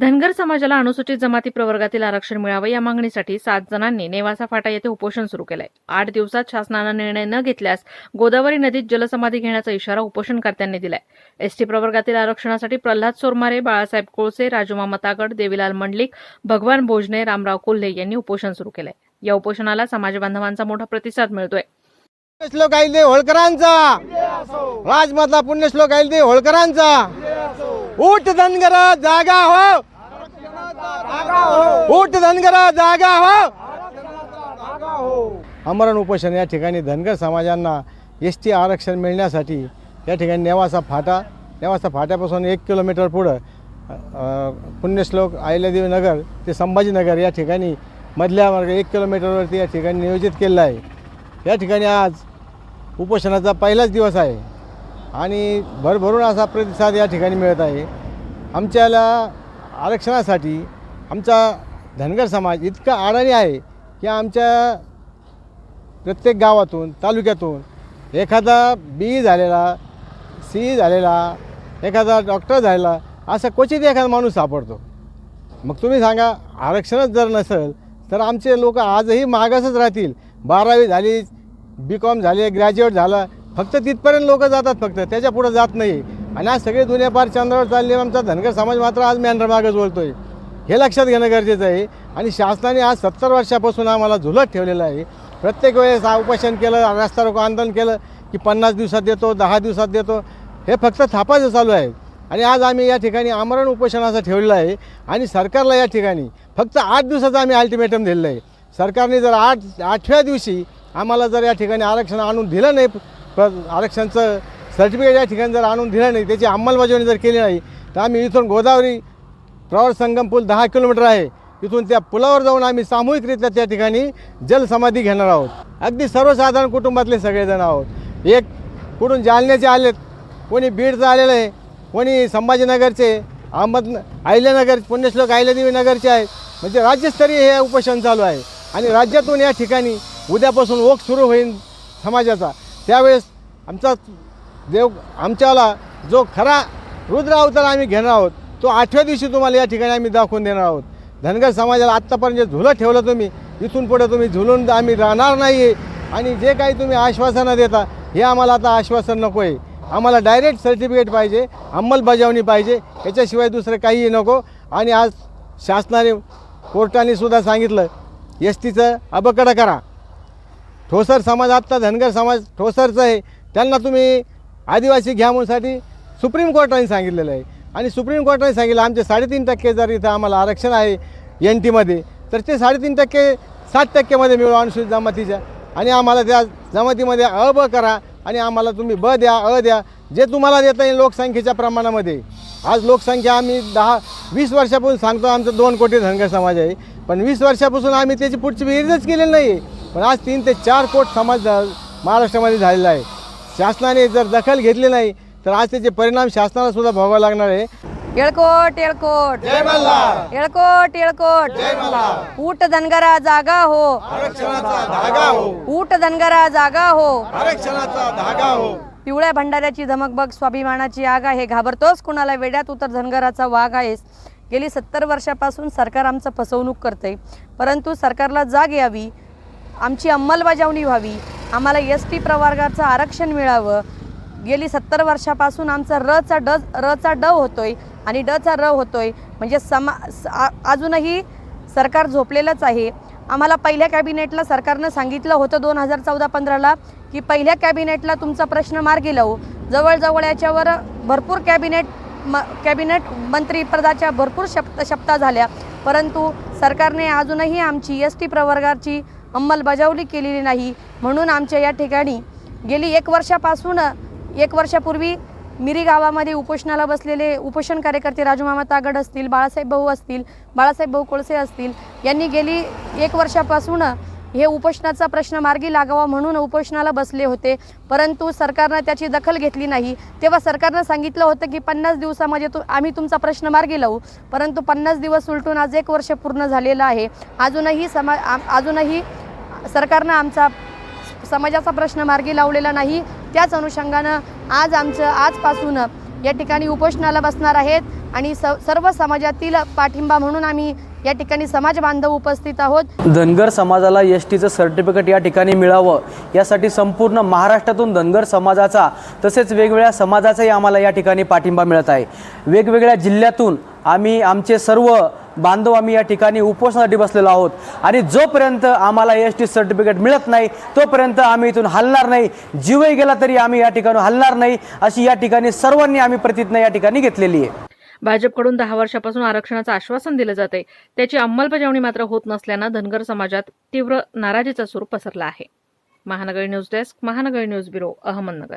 धनगर समाजाला अनुसूचित जमाती प्रवर्गातील आरक्षण मिळावं या मागणीसाठी सात जणांनी नेवासा फाटा येथे उपोषण सुरू केलंय. आठ दिवसात शासनानं निर्णय न घेतल्यास गोदावरी नदीत जलसमाधी घेण्याचा इशारा उपोषणकर्त्यांनी दिलाय. एसटी प्रवर्गातील आरक्षणासाठी प्रल्हाद सोरमारे बाळासाहेब कोळसे राजुमामा तागड देवीलाल मंडलिक भगवान भोजने रामराव कोल्हे यांनी उपोषण सुरू केलंय. या उपोषणाला समाजबांधवांचा मोठा प्रतिसाद मिळतोय. पुण्यश्लोक दे होळकरांचा. राजमाता पुण्यश्लोक दे होळकरांचा. उठ धनगर जागा हो. उठ धनगर जागा हो। अमरण उपोषण या ठिकाणी धनगर समाजांना एस टी आरक्षण मिळण्यासाठी या ठिकाणी नेवासा फाटा नेवासा फाट्यापासून एक किलोमीटर पुढं पुण्यश्लोक अहिल्यादेवी नगर ते संभाजीनगर या ठिकाणी मधल्या मार्ग एक किलोमीटरवरती या ठिकाणी नियोजित केलेलं आहे. या ठिकाणी आज उपोषणाचा पहिलाच दिवस आहे आणि भरभरून असा प्रतिसाद या ठिकाणी मिळत आहे. आमच्याला आरक्षणासाठी आमचा धनगर समाज इतका आडाणी आहे की आमच्या प्रत्येक गावातून तालुक्यातून एखादा बी झालेला सी झालेला एखादा डॉक्टर झालेला असा क्वचित एखादा माणूस सापडतो. मग तुम्ही सांगा आरक्षणच जर नसेल तर आमचे लोक आजही मागासच राहतील. बारावी झाली बी कॉम झाले ग्रॅज्युएट झालं फक्त तिथपर्यंत लोक जातात फक्त त्याच्या पुढं जात नाही. आणि आज सगळे दुनियापार चंद्रावर चालले आमचा धनगर समाज मात्र आज मेंढर मागच आहे हे लक्षात घेणं गरजेचं आहे. आणि शासनाने आज सत्तर वर्षापासून आम्हाला झुलत ठेवलेलं आहे. प्रत्येक वेळेस उपोषण केलं रस्ता रोको आंदोलन केलं की पन्नास दिवसात देतो दहा दिवसात देतो. हे फक्त थापाचं चालू आहे. आणि आज आम्ही या ठिकाणी आमरण उपोषणाचं ठेवलेलं आहे. आणि सरकारला या ठिकाणी फक्त आठ दिवसाचं आम्ही अल्टिमेटम दिलेलं आहे. सरकारने जर आठ आठव्या दिवशी आम्हाला जर या ठिकाणी आरक्षण आणून दिलं नाही प आरक्षणचं सर्टिफिकेट या ठिकाणी जर आणून दिलं नाही त्याची अंमलबजावणी जर केली नाही तर आम्ही इथून गोदावरी प्रवर संगम पूल दहा किलोमीटर आहे. तिथून त्या पुलावर जाऊन आम्ही सामूहिकरित्या त्या ठिकाणी जलसमाधी घेणार आहोत. अगदी सर्वसाधारण कुटुंबातले सगळेजण आहोत. एक कुठून जालन्याचे आलेत कोणी बीडचं आलेलं आहे कोणी संभाजीनगरचे अहमद अहिल्यानगर पुण्यश्लोक अहिल्यादेवी नगरचे आहेत. म्हणजे राज्यस्तरीय हे उपोषण चालू आहे. आणि राज्यातून या ठिकाणी उद्यापासून ओघ सुरू होईल समाजाचा. त्यावेळेस आमचा देव आमच्याला जो खरा रुद्र अवतार आम्ही घेणार आहोत तो आठव्या दिवशी तुम्हाला या ठिकाणी आम्ही दाखवून देणार आहोत. धनगर समाजाला आत्तापर्यंत जे झुलं ठेवलं तुम्ही इथून पुढे तुम्ही झुलून आम्ही राहणार नाही आहे आणि जे काही तुम्ही आश्वासनं देता हे आम्हाला आता आश्वासन नको आहे आम्हाला डायरेक्ट सर्टिफिकेट पाहिजे अंमलबजावणी पाहिजे याच्याशिवाय दुसरं काहीही नको. आणि आज शासनाने कोर्टाने सुद्धा सांगितलं एस टीचं अबकडं करा. ठोसर समाज आत्ता धनगर समाज ठोसरचं आहे. त्यांना तुम्ही आदिवासी घ्या म्हणूनसाठी सुप्रीम कोर्टाने सांगितलेलं आहे. आणि सुप्रीम कोर्टाने सांगितलं आमचे साडेतीन टक्के जर इथं आम्हाला आरक्षण आहे एन टीमध्ये तर ते साडेतीन टक्के सात टक्केमध्ये मिळू अनुसूचित जमातीच्या. आणि आम्हाला त्या जमातीमध्ये अ ब करा आणि आम्हाला तुम्ही ब द्या अ द्या. जे तुम्हाला देता येईल लोकसंख्येच्या प्रमाणामध्ये. आज लोकसंख्या आम्ही दहा वीस वर्षापासून सांगतो आमचं दोन कोटी धनगर समाज आहे. पण वीस वर्षापासून आम्ही त्याची पुढची विहिरीच केलेली नाही आहे पण आज तीन ते चार कोट समाज झा- महाराष्ट्रामध्ये झालेला आहे. शासनाने जर दखल घेतली नाही तर आज त्याचे परिणाम शासनाला सुद्धा भोगावे लागणार आहे. येळकोट येळकोट. जय मल्हार. येळकोट येळकोट. जय मल्हार. ऊट धनगरा जागा हो. आरक्षणाचा धागा हो. ऊट धनगरा जागा हो. आरक्षणाचा धागा हो. पिवळ्या भंडाऱ्याची धमकबग स्वाभिमानाची आग आहे. घाबरतोस कुणाला वेड्यात उतर धनगराचा वाघ आहेस. गेली सत्तर वर्षापासून सरकार आमचं फसवणूक करते परंतु सरकारला जाग यावी. आमची अंमलबजावणी व्हावी. आम्हाला एस टी प्रवर्गाचं आरक्षण मिळावं. गेली सत्तर वर्षापासून आमचा रचा ड रचा ड होतोय आणि डचा र होतोय. म्हणजे समा स- अजूनही सरकार झोपलेलंच आहे. आम्हाला पहिल्या कॅबिनेटला सरकारनं सांगितलं होतं दोन हजार चौदा पंधराला की पहिल्या कॅबिनेटला तुमचा प्रश्न मार्गी लावू. जवळजवळ याच्यावर भरपूर कॅबिनेट म कॅबिनेट मंत्रीपदाच्या भरपूर शप शपथा झाल्या. परंतु सरकारने अजूनही आमची एस टी प्रवर्गाची अंमलबजावणी केलेली नाही. म्हणून आमच्या या ठिकाणी गेली एक वर्षापासून एक वर्षापूर्वी मिरी गावामध्ये उपोषणाला बसलेले उपोषण कार्यकर्ते राजूमामा तागड असतील बाळासाहेब भाऊ असतील बाळासाहेब भाऊ कोळसे असतील यांनी गेली एक वर्षापासून हे उपोषणाचा प्रश्न मार्गी लागावा म्हणून उपोषणाला बसले होते. परंतु सरकारनं त्याची दखल घेतली नाही. तेव्हा सरकारनं सांगितलं होतं की पन्नास दिवसामध्ये तु आम्ही तुमचा प्रश्न मार्गी लावू. परंतु पन्नास दिवस उलटून आज एक वर्ष पूर्ण झालेलं आहे. अजूनही समा अजूनही सरकारनं आमचा समाजाचा प्रश्न मार्गी लावलेला नाही. त्याच अनुषंगानं आज आमचं आजपासून या ठिकाणी उपोषणाला बसणार आहेत आणि स सर्व समाजातील पाठिंबा म्हणून आम्ही या ठिकाणी समाज बांधव उपस्थित आहोत. धनगर समाजाला एस टीचं सर्टिफिकेट या ठिकाणी मिळावं यासाठी संपूर्ण महाराष्ट्रातून धनगर समाजाचा तसेच वेगवेगळ्या समाजाचाही आम्हाला या ठिकाणी पाठिंबा मिळत आहे. वेगवेगळ्या जिल्ह्यातून आम्ही आमचे सर्व बांधव आम्ही या ठिकाणी उपोषणासाठी बसलेलो आहोत. आणि जोपर्यंत आम्हाला एस टी सर्टिफिकेट मिळत नाही तोपर्यंत आम्ही इथून हलणार नाही. जीवही गेला तरी आम्ही या ठिकाणी हलणार नाही अशी या ठिकाणी सर्वांनी आम्ही प्रतिज्ञा या ठिकाणी घेतलेली आहे. भाजपकडून दहा वर्षापासून आरक्षणाचं आश्वासन दिलं जाते त्याची अंमलबजावणी मात्र होत नसल्यानं धनगर समाजात तीव्र नाराजीचा सूर पसरला आहे. Mahanagar news desk Mahanagar news bureau Ahmednagar.